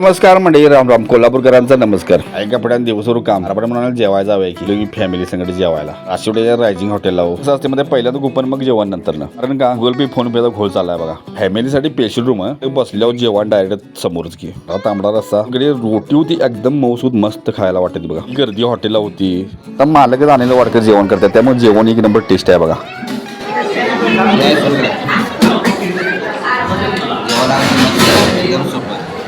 नमस्कार मंडळी राम राम कोल्हापूरकरांचा नमस्कार. ऐका पड्यान दिवसभर काम. आपण म्हणाल जेवायला आहे की तुम्ही फॅमिली संगत जेवायला. आशिवड्याच्या रायझिंग हॉटेलला हो. कसं असते मध्ये पहिल्यांदा कुपन मग जेवण नंतर ना कारण का गुगल पे फोन पेचा घोळ चाललाय बघा. फॅमिलीसाठी स्पेशल रूम आहे. बसल्यावर जेवण डायरेक्ट समोरच की. आता तांबडा रस्ता इकडे रोटी होती एकदम मौसूद मस्त खायला वाटते बघा. गर्दी हॉटेलला होती. तर मालकच आणलेलं वाटकर जेवण करतात. त्यामुळे जेवण एक नंबर टेस्ट आहे बघा.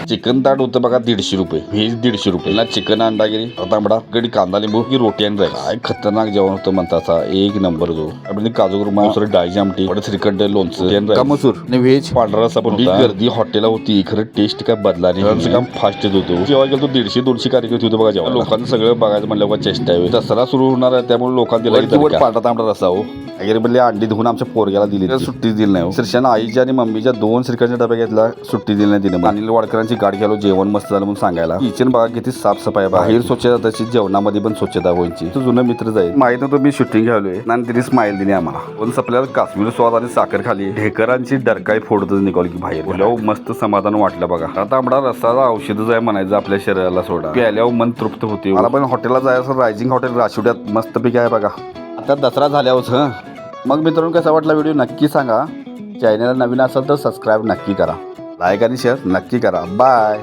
चिकन ताट होतं बघा दीडशे रुपये. व्हेज दीडशे रुपये. ना चिकन अंडा गिरी तांबडा गडी कांदा लिंबू की रोटी आणि राईस काय खतरनाक जेवण होतं म्हणता एक नंबर जो. आपण काजू कुरमा दुसरं डाळीची आमटी परत श्रीखंड लोणचं का मसूर? आणि व्हेज पांढरा रस्सा पण. होता. गर्दी हॉटेलला होती. खरं टेस्ट काय बदला नाही. काम फास्ट येत होतो. जेव्हा गेलो दीडशे दोनशे कार्यक्रम होते बघा जेव्हा लोकांचं सगळं बघायचं म्हणलं बघा चेष्ट आहे. दसरा सुरू होणार आहे त्यामुळे लोकांना दिला पांढरा तांबडा रस्सा हो. म्हणले अंडी धुवून आमच्या पोरग्याला दिली तर सुट्टी दिली नाही श्रीशाने आईच्या आणि मम्मीच्या दोन श्रीखंडच्या डब्या घेतला सुट्टी दिली नाही दिली अनिल वाडकरांची गाडी घ्यालो जेवण मस्त झालं म्हणून सांगायला. किचन बघा किती साफसफाई आहे. बाहेर स्वच्छता तशी जेवणामध्ये पण स्वच्छता व्हायची तो जुना मित्र जाईल. माहीत नव्हतं मी शूटिंग घ्यालोय. आणि तिने स्माईल दिली आम्हाला. पण सपल्याला काश्मीर स्वाद आणि साखर खाली. ढेकरांची डरकाई फोडतच निघाली की बाहेर. मस्त समाधान वाटलं बघा. आता आंबडा रस्साचा औषधच आहे म्हणायचं आपल्या शरीराला सोडा. प्याल्यावर मन तृप्त होते मला पण हॉटेलला जायचं रायझिंग हॉटेल राशिवड्यात मस्त पैकी आहे बघा. आता दसरा झाल्यावर हं? मग मित्रांनो कसा वाटला व्हिडिओ नक्की सांगा. चॅनल नवीन असेल तर सबस्क्राईब नक्की करा. लाईक आणि शेअर नक्की करा. बाय